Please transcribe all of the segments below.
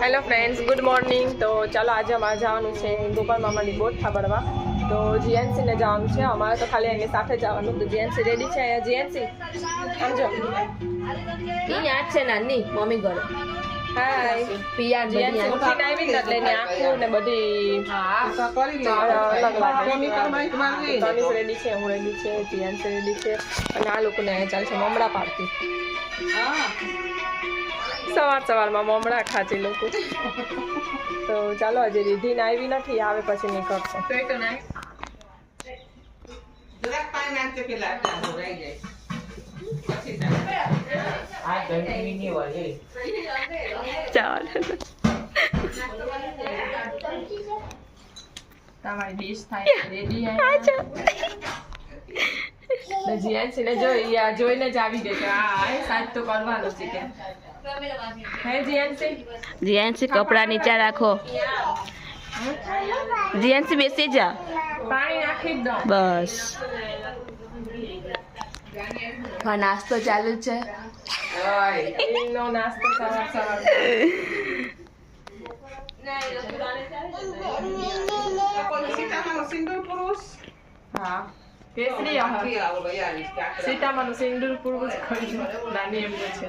Hello friends good morning તો ચાલો આજે અમારે જવાનું છે ગોપાલ મામાની બોટ થાબડવા. તો જીએનસીને જવાનું છે. અમારે તો ખાલી એની સાથે જવાનું. તો જીએનસી રેડી છે અહીંયા? જીએનસી? સમજો જો. ઈ યાદ છે નાની મમ્મી ઘરે. હાય પિયા જીએનસી ઉઠીને આવી ને એટલે એની આંખો ને બધી અલગ લાગે તનિષ રેડી છે હું રેડી છે જીએનસી રેડી છે. અને આ લોકોને અહીંયા ચાલશે મમડા પાડતી. સવાર સવારમાં મમરા ખાચી લોકો તો ચાલો હજી રીધીને આવી નથી આવે પછી નીકળશે તમારી ડીશ થાય રેડી જીએનસી ને જોઈ જોઈને જ આવી ગઈ કે આ આ સાજ તો કરવાનું છે કે. હે જીએનસી કપડા નીચે રાખો. જીએનસી બેસી જા. પાણી નાખી દો. બસ. હા નાસ્તો ચાલુ છે. નાસ્તો સવાર સવાર. હા. કેસરી. સીતામાનું સિંદૂર પૂર્વ જ ખરીદ્યું નાની એમ છે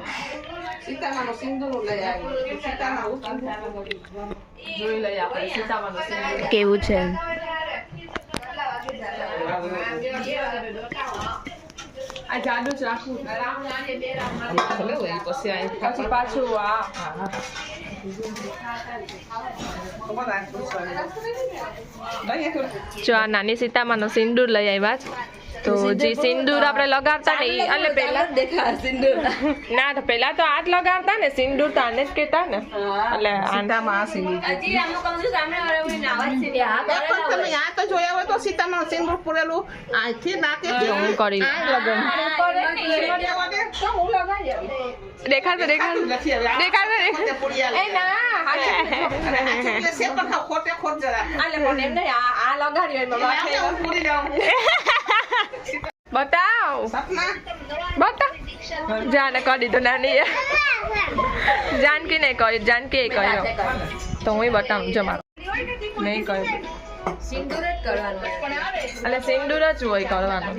જોઈ લઈએ આપણે સીતામાનું સિંદૂર કેવું છે આ જાદુ જ રાખવું પછી પાછું આ જો આ નાની સીતામાનો સિંદૂર લઈ આવ્યા છે. તો જે સિંદૂર આપણે લગાવતા ને એટલે પેલા દેખા સિંદૂર. ના તો પેલા તો આ જ લગાવતા ને સિંદૂર તો આને જ કહેતા ને. એટલે આ જો હું કરી દેખાડ દેખાડ દેખાડ દેખાડ એ ના આલે મને એમ આ આ લગાડ્યો એમાં બતાવ. બતાવ. જાને કરી દીધું નાની જાનકી ને કહ્યું જાનકી એ કહ્યું. તો હું બતાવું જો મારું. નહીં કહ્યું. સિંદૂર જ કરવાનું. એટલે સિંદૂર જ હોય કરવાનું.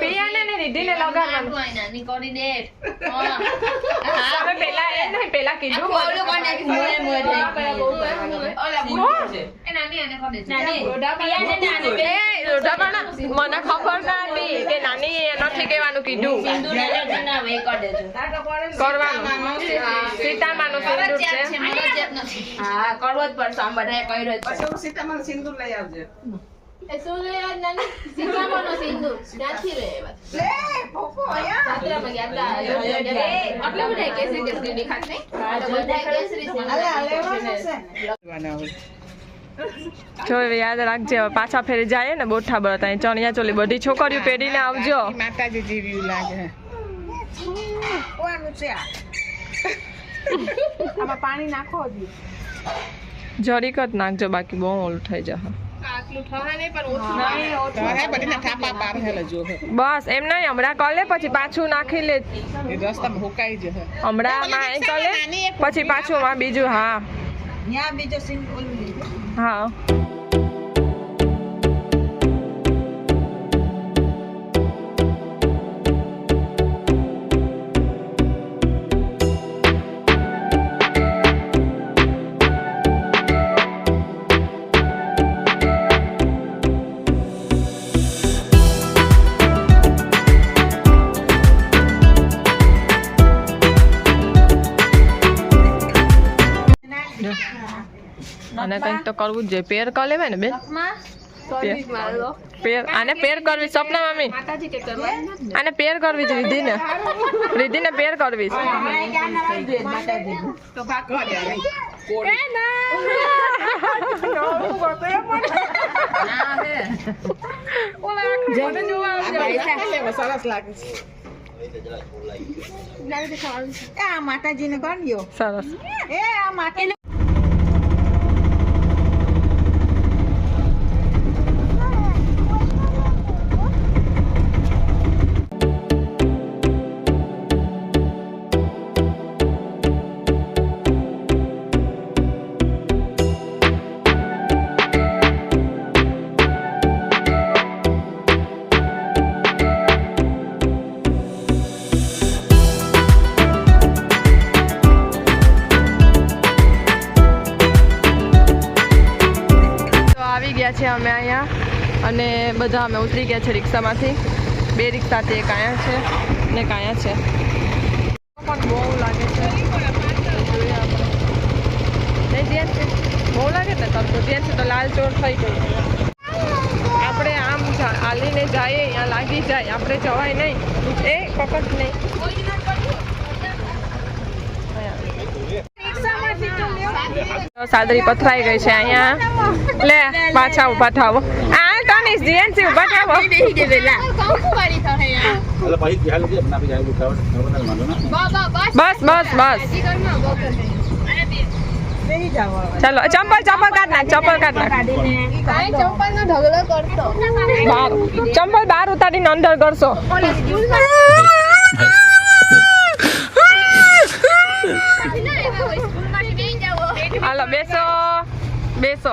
નાની ને રીધીને લગાડવાનું. તમે પેલા એ નહીં પેલા કીધું. એ રોઢાપણા મને ખબર ના હતી કે નાની એ નથી કહેવાનું કીધું. કરવાનું. સીતામાનું સિંદૂર છે. હા કરવો જ પડશે. આમ બધાએ કર્યો લઈ છે જો યાદ રાખજે હવે પાછા ફેરી જાય ને બોઠા બળતા ચણિયા ચોલી બધી છોકરીઓ પહેરીને આવજો માતાજી જેવી લાગે પાણી નાખો જરીક જ નાખજો બાકી બહુ ઓલું થઈ જશે બસ એમ નહીં હમણાં કલે પછી પાછું નાખી લે. હમણાં માં કલે પછી પાછું માં બીજું હા. હા. આને કંઈક તો કરવું જ જોઈએ પેર કર લેવાય ને બેન પેર આને પેર કરવી સપના મમ્મી આને પેર કરવી છે રીધિને રિધિને પેર કરવી સરસ લાગે છે આ માતાજીને ગણ્યો સરસ એ આ માતા બધા અમે ઉતરી ગયા છે રિક્ષામાંથી. બે રિક્ષા તે કાયા છે ને કાયા છે. પણ બહુ લાગે છે. બહુ લાગે ને તડકો ધ્યાન થઈ ગઈ. આપણે આમ જા- હાલીને જઈએ, અહીંયા લાગી જાય. આપણે જવાય નહીં. એ પકડ નહીં. સાદરી પથરાઈ ગઈ છે અહીંયા. લે, પાછા ઊભા થાવ આ તનિષ જીએનસી ઊભા થાવો એટલે પછી બિહાર લઈ જાય બિહાર ઉઠાવટ નર્મદા માંડો ના. બસ. બસ બસ ચાલો ચંપલ ચંપલ કાઢ નાખ ચંપલ કાઢ નાખ. બહાર ચંપલ બહાર ઉતારીને અંદર કરશો. હાલો બેસો બેસો.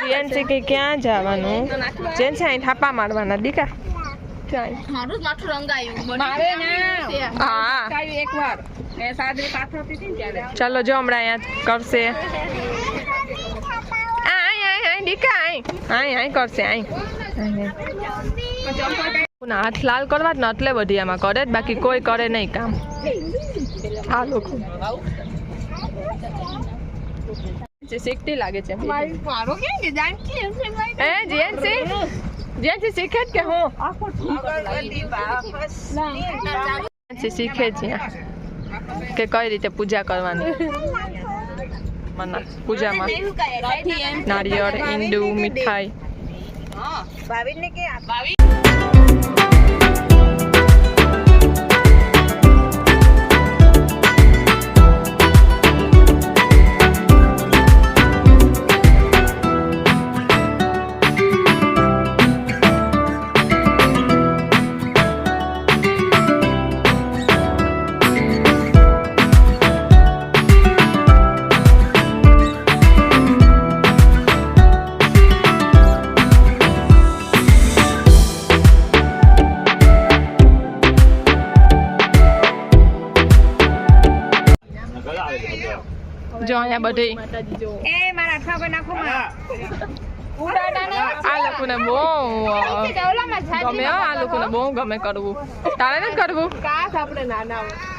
જીએનસી કે ક્યાં જવાનું? જેન છે અહીં થાપા મારવાના દીકા. મારું માથું રંગાયું. મારે ના. હા. કાંઈ એકવાર એ સાદરી પાથરતી હતી ને ત્યારે. ચાલો જો હમણાં અહીંયા કરશે. હાથ લાલ કરવા જ ને એટલે બધી આમાં કરે જ બાકી કોઈ કરે નહીં કામ. આ લોકો. જે શીખતી લાગે છે. મારો કેમ કે જાણતી હશે ભાઈ? જીએનસી જીએનસી શીખે જ કે હું? જીએનસી શીખે છે. કે કઈ રીતે પૂજા કરવાની? મના પૂજામાં. નારિયેળ ઈંડું મીઠાઈ. ભાવિનને કે બધી એ મારા આખા પર નાખો આ લોકોને બહુ ગમે હો, આ લોકોને બહુ ગમે કરવું તારે નથી કરવું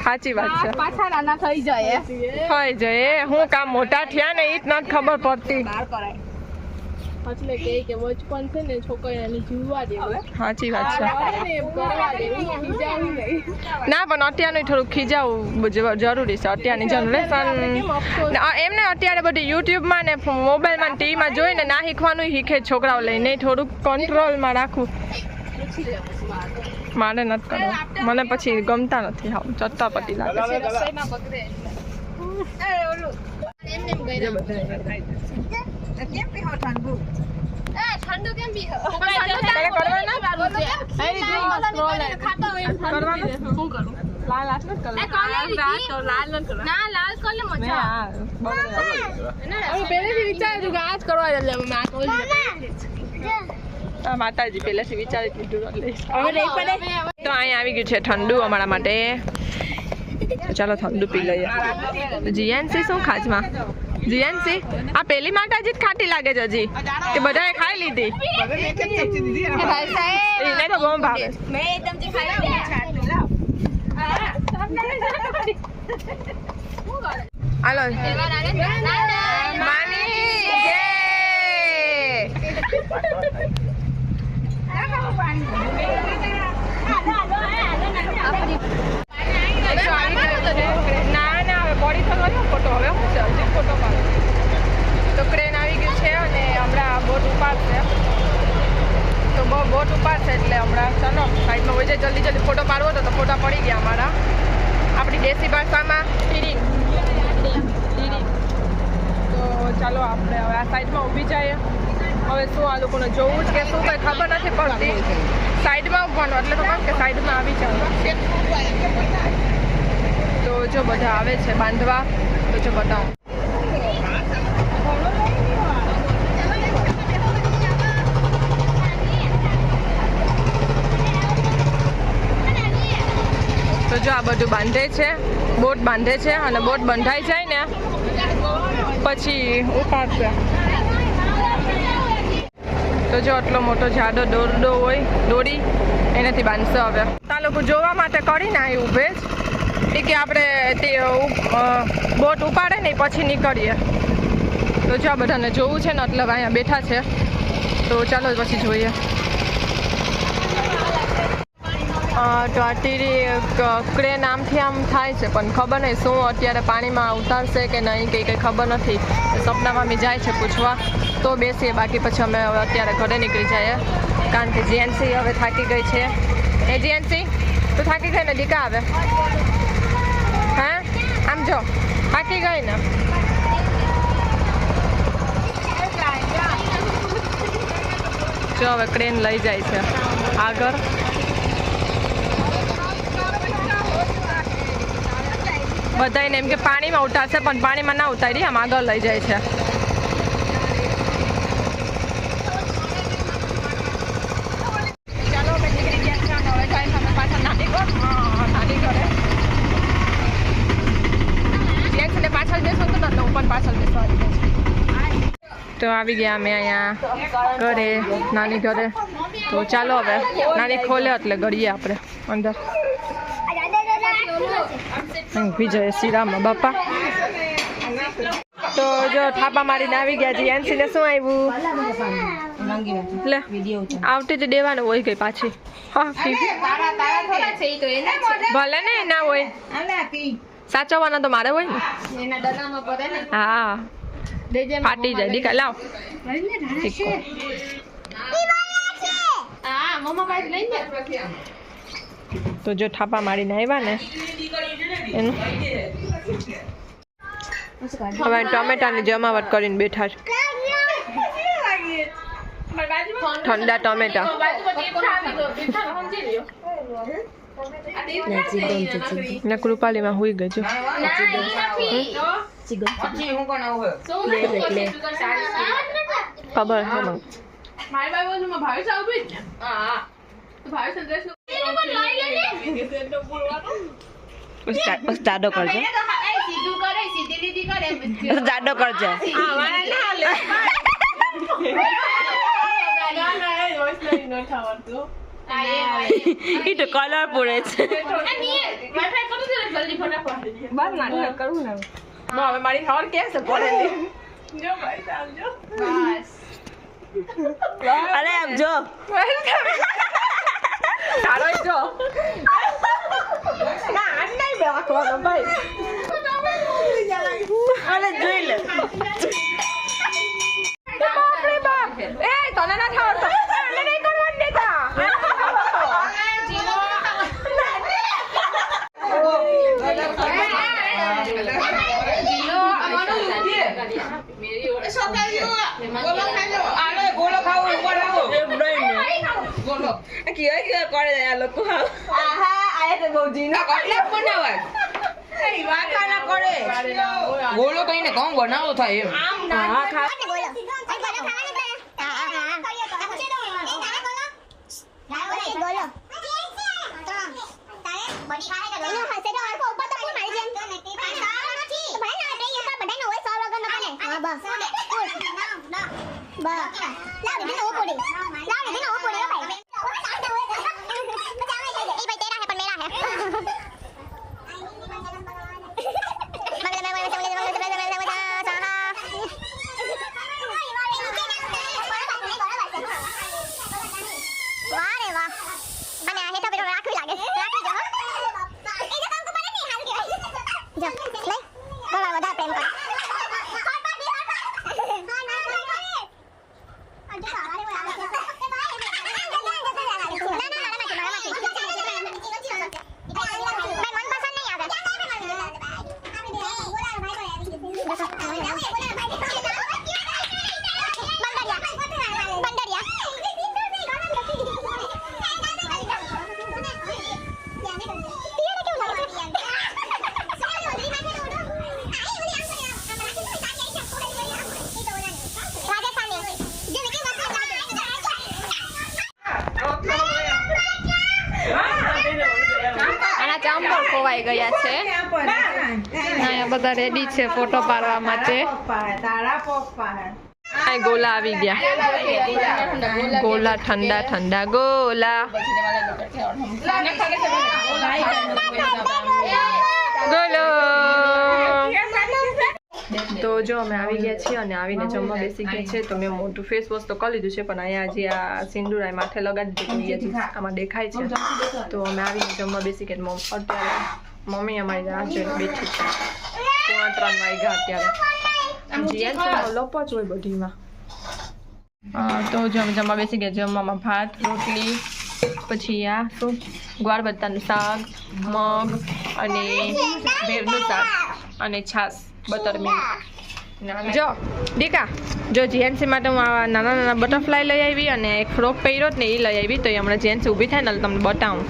સાચી વાત છે પાછા નાના થઈ જાય થઈ જાય હું કામ મોટા થયા ને એ જ નથી ખબર પડતી એટલે કે કે બચપન છે ને છોકરીને જીવવા દેવું સાચી વાત છે. ને પણ અત્યારનું થોડુંક ખીજાવું જરૂરી છે. અત્યારની જનરેશન એમને અત્યારે બધી યુટ્યુબમાં ને મોબાઈલમાં ટીવીમાં જોઈને ના શીખવાનું શીખે છોકરાઓ લઈને. થોડુંક કંટ્રોલમાં રાખવું. મારે નથી કરવું. મને પછી ગમતા નથી આવું. ચટ્ટાપટી લાગે. છે કેમ પીવો ઠંડુ ઠંડુ કેમ પી તારે કરવાના? ખાતા હોય એમ ઠંડુ પીવે. શું કરું લાલ આટલો કલર એ તો લાલ નથી કલર ના લાલ કલર મેં મજા આ બગડે પહેલેથી વિચાર્યું કે આ જ કરવા એટલે મેં આ કહું માતાજી પહેલેથી વિચારી લીધું એટલે હવે નહીં પડે તો અહીંયા આવી ગયું છે ઠંડુ અમારા માટે ચાલો ઠંડુ પી લઈએ જીએનસી શું ખાજમાં જીએનસી આ પેલી માતાજી જ ખાટી લાગે છે હજી? કે બધાએ ખાઈ લીધી? એને તો બહુ ભાવે. હાલો. ના ના હવે બોડી તો ગયો ફોટો. હવે હું છે હજી ફોટો પાડો તો ક્રેન આવી ગયું છે અને હમણાં બોટ ઉપાડશે. તો બહુ બોટ ઉપાડશે એટલે હમણાં ચાલો સાઈડમાં હોય જાય જલ્દી જલ્દી ફોટો પાડવો હતો તો ફોટા પડી ગયા અમારા. આપણી દેશી ભાષામાં ટીરિંગ તો ચાલો આપણે હવે આ સાઈડમાં ઊભી જઈએ. હવે શું આ લોકોને જોવું જ કે શું કંઈ ખબર નથી પડતી. સાઈડમાં ઊભવાનું, એટલે તો કે સાઈડમાં આવી જાવ તો જો બધા આવે છે બાંધવા, તો જો બતાવો. તો જો આ બધું બાંધે છે, બોટ બાંધે છે અને બોટ બંધાઈ જાય ને, પછી ઉપાડશે. તો જો આટલો મોટો જાડો દોરડો હોય, દોરી, એનાથી બાંધશે હવે. ત્યાં લોકો જોવા માટે કરીને આવી ઉભે એ કે આપણે તે બોટ ઉપાડે ને પછી નીકળીએ. તો જો બધાને જોવું છે ને એટલે અહીંયા બેઠા છે. તો ચાલો પછી જોઈએ. તો ટીરી ક્રેન આમથી આમ થાય છે, પણ ખબર નહીં શું અત્યારે પાણીમાં ઉતારશે કે નહીં, કંઈ કંઈ ખબર નથી. સપનામાં અમે જાય છે પૂછવા. તો બેસીએ, બાકી પછી અમે હવે અત્યારે ઘરે નીકળી જઈએ. કારણ કે જીએનસી હવે થાકી ગઈ છે. એ જીએનસી તું થાકી ગઈ ને, દીકા આવે. જો, પાકી ગઈ ને. જો, હવે ક્રેન લઈ જાય છે. આગળ. બધાને એમ કે પાણીમાં ઉતારશે, પણ પાણીમાં ના ઉતારી આમ આગળ લઈ જાય છે ચાલો અમે નીકળી ગયા છે અને હવે જાય છે અમે પાછા નાની ઘર હા, નાની ઘરે જેન્ટ્સને પાછળ બેસો તો નથી હું પણ પાછળ બેસવા આવી ગઈ છું. તો આવી ગયા અમે અહીંયા ઘરે નાની ઘરે. તો ચાલો હવે નાની ખોલે એટલે ગળીએ આપણે અંદર. ઊભી જઈએ શ્રીરામમાં બાપા. તો જો થાપા મારીને આવી ગયા છીએ. એનસીને શું આવ્યું લે આવતી જ દેવાનું હોય ગઈ પાછી. હા ભલે ને ના હોય. સાચવવાના તો મારે હોય ને. હા. ફાટી જાય. દીકા લાવ. તો જો થાપા મારીને આવ્યા ને એનું. હવે ટમેટાની જમાવટ કરીને બેઠા છે. ઠંડા ટમેટા. ને કૃપાલીમાં હુઈ ગઈ જો ખબર છે મને. મારી બાજુમાં ભાવેશ આવું જ ને તો ભાવેશ ડ્રેસ બસ જા- બસ જાડો કરજો. બસ જાડો કરજો. એ તો કલર પૂરે છે. બાર નાટક કરવું ને. હવે હવે મારી ખબર કે છે પડેલી જો ભાઈ સાહેબ જો અરે આમ જો. તારો જો. ના આજ નહીં બે ભાઈ અરે જોઈ લે બાપરે બાપ એ તને ના થાવ તો એને નહીં કરવા દેતા કેવા કેવા કરે આ લોકો કટલેટ બનાવાય ગોળો કહીને કોણ બનાવો થાય એમ હા ખા વાહ રે વાહ અને આ હેઠા પેલો રાખવી લાગે રાખવી જો હો. એ જો કંકુ પડે ને હાલ કહેવાય જો લઈ ઘણા બધા પ્રેમ કરે આના ચાંપલ ખોવાઈ ગયા છે અહીંયા બધા રેડી છે ફોટો પાડવા માટે ગોલા આવી ગયા. ગોલા ઠંડા ઠંડા ગોલા. ગોલો. તો જો અમે આવી ગયા છીએ અને આવીને જમવા બેસી ગયા છે. તો મેં મોટું ફેસ વોશ તો કરી લીધું છે પણ અહીંયા જે આ સિંદુરાય માથે લગાડી દીધું છે આમાં દેખાય છે. તો અમે આવીને જમવા બેસી ગયા. અત્યારે મમ્મી અમારી રાહ જોઈને બેઠી છે. પોણા ત્રણ વાગ્યા અત્યારે. જીએન લોપો જ હોય બધીમાં. તો જમવા બેસી ગયા જમવામાં ભાત રોટલી પછી આ શું? ગ્વાર બત્તાનું શાક મગ અને ભેરનું શાક અને છાશ બટર મિલ્ક. જો દીકા જો જીએનસી માટે હું આવા નાના નાના બટરફ્લાય લઈ આવી અને એક ફ્રોક પહેર્યો જ ને એ લઈ આવી તો એ હમણાં જીએનસી ઊભી થાય ને તમને બતાવું.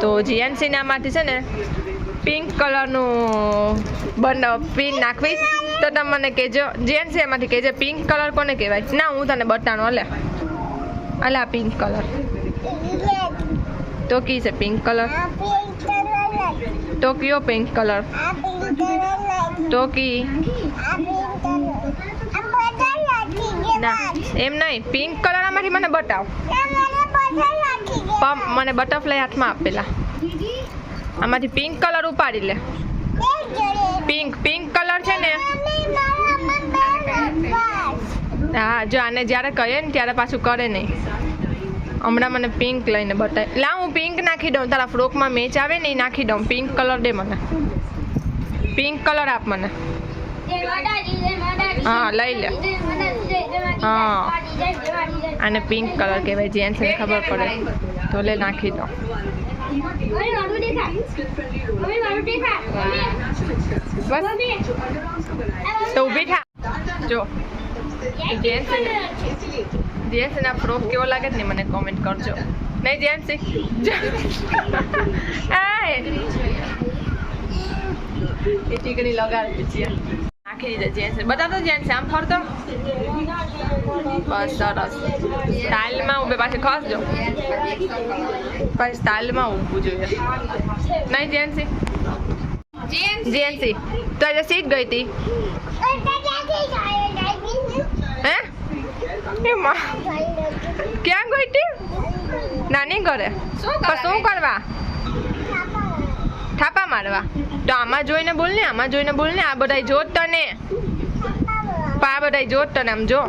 તો જીએનસીના આમાંથી છે ને પિંક કલરનું બન પિન નાખવીશ. તો તમે મને કહેજો જીએનસી એમાંથી કહેજો પિંક કલર કોને કહેવાય? ના હું તને બતાડું અલે અલે પિંક કલર. તો કી છે પિંક કલર? તો કયો પિંક કલર? તો કી? ના એમ નહીં. પિંક કલર આમાંથી મને બતાવ. મને બટરફ્લાય હાથમાં આપેલા. આમાંથી પિંક કલર ઉપાડી લે. પિંક પિંક કલર છે ને? હા, જો આને જ્યારે કહે ને ત્યારે પાછું કરે નહીં. હમણાં મને પિંક લઈને બતાય. લા, હું પિંક નાખી દઉં. તારા ફ્રોકમાં મેચ આવે ને એ નાખી દઉં. પિંક કલર દે મને. પિંક કલર આપ મને. હા, લઈ લે. હા. આને પિંક કલર કહેવાય. જેન્ટ્સને ખબર પડે તો લે, નાખી દઉં. બસ. તો ઊભી થા. જો. જેન્ટ્સ ના ફ્રોક કેવો લાગે ને મને કોમેન્ટ કરજો. નહીં જેન્ટ્સ એ ટીકડી લગાડતી છે દીધા જેન્ટ્સ બધા તો જેન્ટ્સ આમ ફરતો? બસ સરસ. સ્ટાઇલમાં ઉભે પાછી ખસજો પછી સ્ટાઇલમાં ઊભું જોઈએ નહીં જેન્સી જેન્સી તો આજે સીટ ગઈ હતી હે? એમાં. ક્યાં ગઈ હતી નાની ઘરે. શું કરવા? થાપા મારવા. તો આમાં જોઈને બોલ ને, આમાં જોઈને બોલ ને, આ બધાય જોત તને. પા આ બધાય જોત તને આમ જો.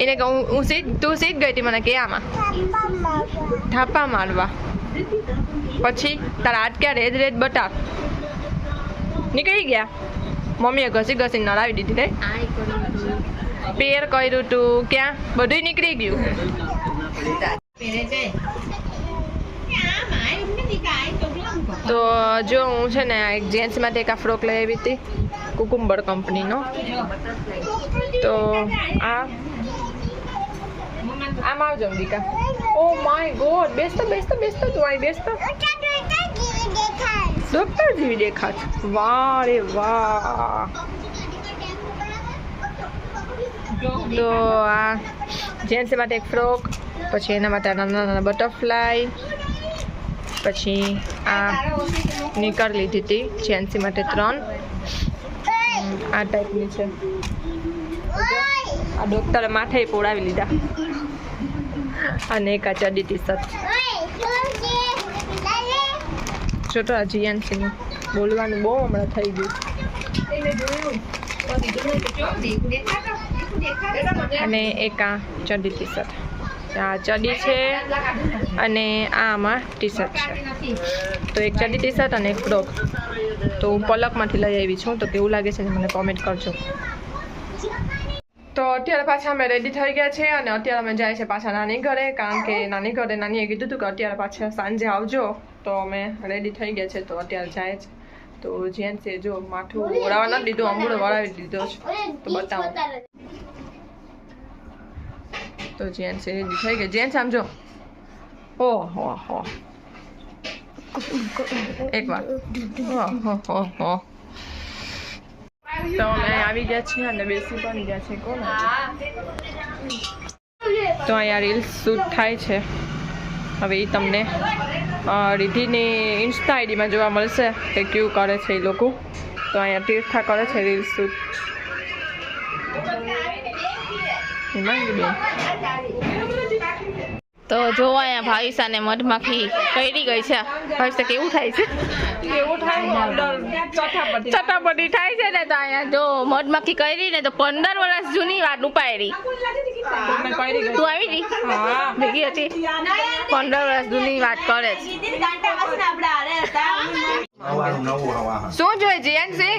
એને કહું, હું સીધ, તું સીટ ગઈ હતી મને કે આમાં. થાપા મારવા. પછી તારા હાથ ક્યાં રેડ રેડ બતાવ નીકળી ગયા? મમ્મીએ ઘસી ઘસી નડાવી દીધી રે. પેર કર્યું તું. ક્યાં? બધું નીકળી ગયું. તો જો હું છે ને એક જેન્ટ્સ માટે એક આ ફ્રોક લઈ આવી હતી, કુકુંબર કંપનીનો. તો આ, આમ આવજો દીકા ઓ માય ગોડ, બેસતો બેસતો બેસતો તું અહીં, બેસતો. ડોક્ટર જેવી દેખાત વાહ રે વાહ. તો આ જેન્ટ્સ માટે એક ફ્રોક, પછી એના માટે નાના નાના બટરફ્લાય. પછી આ નીકર લીધી હતી જેન્સી માટે ત્રણ. આ ટાઈપની છે. આ ડોક્ટરે માથે પોડાવી લીધા. અને એક આ ચડી ટી શર્ટ આ તો આ જીએનસીનું બોલવાનું બહુ હમણાં થઈ ગયું. અને એક આ ચડી ટી શર્ટ આ ચડી છે અને આ આમાં ટી શર્ટ છે. તો એક ચડી ટી શર્ટ અને એક ફ્રોક. તો હું પલકમાંથી લઈ આવી છું, તો કેવું લાગે છે ને મને કોમેન્ટ કરજો. તો અત્યારે પાછા અમે રેડી થઈ ગયા છે અને અત્યારે અમે જાય છે પાછા નાની ઘરે, કારણ કે નાની ઘરે નાનીએ કીધું હતું કે અત્યારે પાછા સાંજે આવજો. તો અમે રેડી થઈ ગયા છે, તો અત્યારે જાય છે. તો જેન્ટ્સે જો માથું ઓળાવા નથી દીધું અંબુડો વળાવી દીધો છે. તો બતાવો. તો જેન્ટ્સ રેડી થઈ ગયા. જેન્ટ્સ આમ જો. ઓ હો હો. એક વાર. તો અમે આવી ગયા છીએ અને બેસી પણ ગયા છે તો અહીંયા રીલ્સ શૂટ થાય છે. હવે એ તમને અ, ઇન્સ્ટા આઈડીમાં જોવા મળશે કે કયું કરે છે એ લોકો. તો અહીંયા તીર્થા કરે છે રીલ્સ શૂટ તો જો અહીંયા ભાવિસા ને મધમાખી કરી ગઈ છે. ભાવિસા કેવું થાય છે? ચટાપટી. થાય છે ને તો અહીંયા જો મધમાખી કરી ને તો પંદર વર્ષ જૂની વાત ઉપાયરી તું આવી હતી ભેગી હતી. પંદર વર્ષ જૂની વાત કરે છે. શું જોઈએ જીએનસી?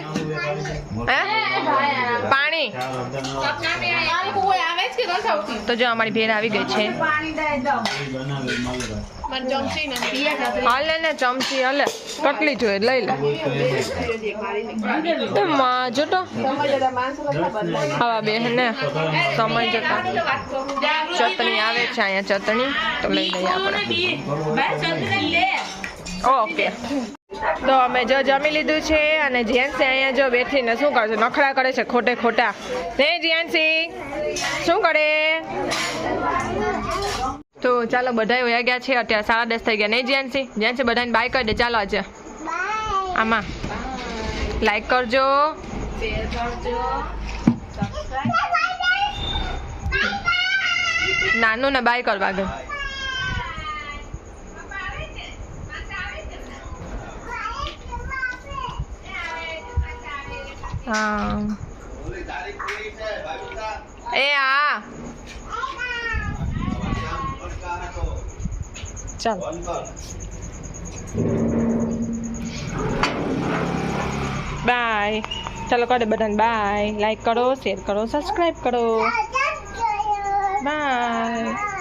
હે? પાણી. તો જો અમારી ભેર આવી ગઈ છે. હાલે ને ચમચી હાલે. કટલી જોઈએ લઈ લે. તો માં જો તો. આવા બે ને સમય જતા. ચટણી આવે છે અહીંયા ચટણી. તો લઈ લઈએ આપણે. ઓકે. તો અમે જો જમી લીધું છે અને જેન્સી અહીંયા જો બેઠીને શું કરશે? નખરા કરે છે ખોટે ખોટા. હે જેન્સી શું કરે? તો ચાલો બધાય વયા ગયા છે અત્યારે સાડા દસ થઈ ગયા. નહીં જેન્સી જેન્સી બધાને બાય કરી દે. ચાલો આજે. આમાં. લાઈક કરજો. નાનું ને બાય કરવા ગયું હા. એ આ. ચાલ. બાય. ચાલો કરે બધાને. બાય. લાઈક કરો શેર કરો સબસ્ક્રાઈબ કરો. બાય.